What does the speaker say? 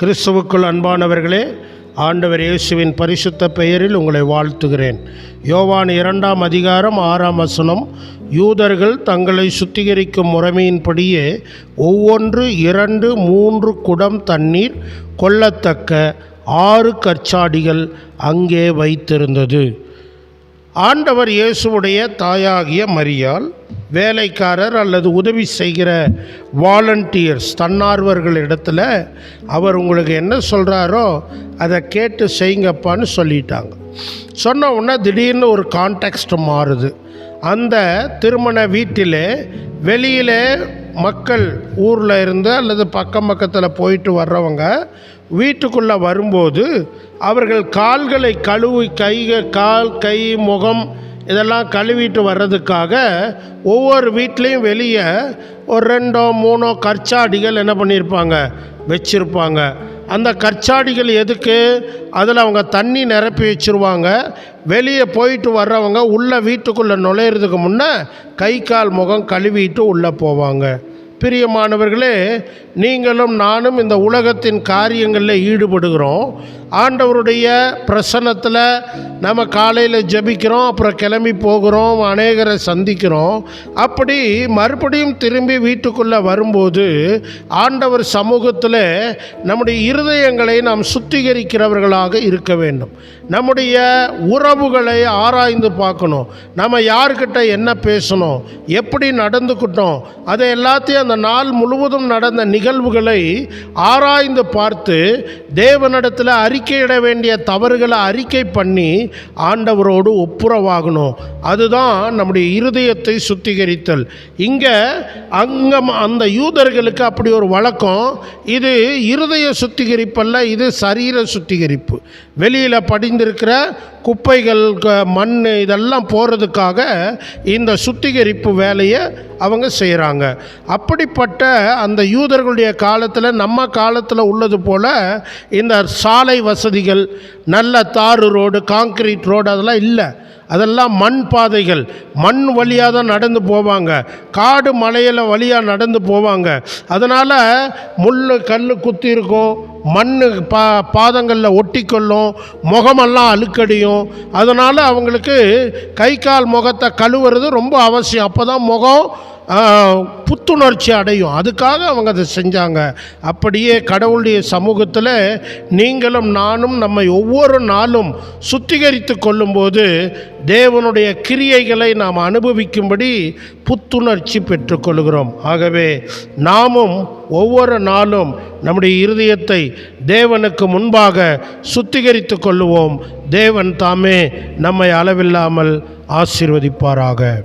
கிறிஸ்துவுக்குள் அன்பானவர்களே ஆண்டவர் இயேசுவின் பரிசுத்த பெயரில் உங்களை வாழ்த்துகிறேன். யோவான் இரண்டாம் அதிகாரம் ஆறாம் வசனம் யூதர்கள் தங்களை சுத்திகரிக்கும் முறைமையின்படியே ஒவ்வொன்று இரண்டு மூன்று குடம் தண்ணீர் கொள்ளத்தக்க ஆறு கற்சாடிகள் அங்கே வைத்திருந்தது. ஆண்டவர் இயேசுவுடைய தாயாகிய மரியாள் வேலைக்காரர் அல்லது உதவி செய்கிற வாலண்டியர்ஸ் தன்னார்வர்கள் இடத்துல அவர் உங்களுக்கு என்ன சொல்கிறாரோ அதை கேட்டு செய்யுங்கப்பான்னு சொல்லிட்டாங்க. சொன்ன உடனே திடீர்னு ஒரு கான்டெக்ஸ்ட் மாறுது. அந்த திருமண வீட்டிலே வெளியிலே மக்கள் ஊரில் இருந்து அல்லது பக்கம் பக்கத்தில் போயிட்டு வர்றவங்க வீட்டுக்குள்ளே வரும்போது அவர்கள் கால்களை கழுவி கை கால் கை முகம் இதெல்லாம் கழுவிட்டு வர்றதுக்காக ஒவ்வொரு வீட்லேயும் வெளியே ஒரு ரெண்டோ மூணோ கற்சாடிகள் என்ன பண்ணியிருப்பாங்க? வச்சுருப்பாங்க. அந்த கற்சாடிகள் எதுக்கு? அதில் அவங்க தண்ணி நிரப்பி வச்சுருவாங்க. வெளியே போயிட்டு வர்றவங்க உள்ளே வீட்டுக்குள்ளே நுழையிறதுக்கு முன்னே கை கால் முகம் கழுவிட்டு உள்ளே போவாங்க. பிரியமானவர்களே நீங்களும் நானும் இந்த உலகத்தின் காரியங்களில் ஈடுபடுகிறோம். ஆண்டவருடைய பிரசன்னத்தில் நம்ம காலையில் ஜெபிக்கிறோம் அப்புறம் கிளம்பி போகிறோம் அநேகரை சந்திக்கிறோம். அப்படி மறுபடியும் திரும்பி வீட்டுக்குள்ளே வரும்போது ஆண்டவர் சமூகத்தில் நம்முடைய இருதயங்களை நாம் சுத்திகரிக்கிறவர்களாக இருக்க வேண்டும். நம்முடைய உறவுகளை ஆராய்ந்து பார்க்கணும். நம்ம யார்கிட்ட என்ன பேசணும் எப்படி நடந்துக்கிட்டோம் அதை எல்லாத்தையும் அந்த நாள் முழுவதும் நடந்த நிகழ்வுகளை ஆராய்ந்து பார்த்து தேவனிடத்தில் அறிக்கையிட வேண்டிய தவறுகளை அறிக்கை பண்ணி ஆண்டவரோடு ஒப்புரவாகணும். அதுதான் நம்முடைய இருதயத்தை சுத்திகரித்தல். இங்கே அங்கே அந்த யூதர்களுக்கு அப்படி ஒரு வழக்கம். இது இருதய சுத்திகரிப்பல்ல இது சரீர சுத்திகரிப்பு. வெளியில் படிந்திருக்கிற குப்பைகள் க- மண் இதெல்லாம் போகிறதுக்காக இந்த சுத்திகரிப்பு வேலையை அவங்க செய்கிறாங்க அப்படிப்பட்ட அந்த யூதர்களுடைய காலத்தில் நம்ம காலத்தில் உள்ளது போல் இந்த சாலை வசதிகள் நல்ல தாறு ரோடு காங்கிரீட் ரோடு அதெல்லாம் இல்லை. அதெல்லாம் மண் பாதைகள். மண் வழியாக தான் நடந்து போவாங்க. காடு மலையில் வழியாக நடந்து போவாங்க. அதனால் முள் கல் குத்தி இருக்கும். மண் பா பாதங்களில் ஒட்டிக்கொள்ளும் முகமெல்லாம் அழுக்கடியும். அதனால் அவங்களுக்கு கை கால் முகத்தை கழுவுறது ரொம்ப அவசியம். அப்போ தான் முகம் புத்துணர்ச்சி அடையும். அதுக்காக அவங்க அதை செஞ்சாங்க. அப்படியே கடவுளுடைய சமூகத்தில் நீங்களும் நானும் நம்மை ஒவ்வொரு நாளும் சுத்திகரித்து கொள்ளும்போது தேவனுடைய கிரியைகளை நாம் அனுபவிக்கும்படி புத்துணர்ச்சி பெற்றுக்கொள்கிறோம் ஆகவே நாமும் ஒவ்வொரு நாளும் நம்முடைய இருதயத்தை தேவனுக்கு முன்பாக சுத்திகரித்து கொள்ளுவோம். தேவன் தாமே நம்மை அளவில்லாமல் ஆசீர்வதிப்பாராக.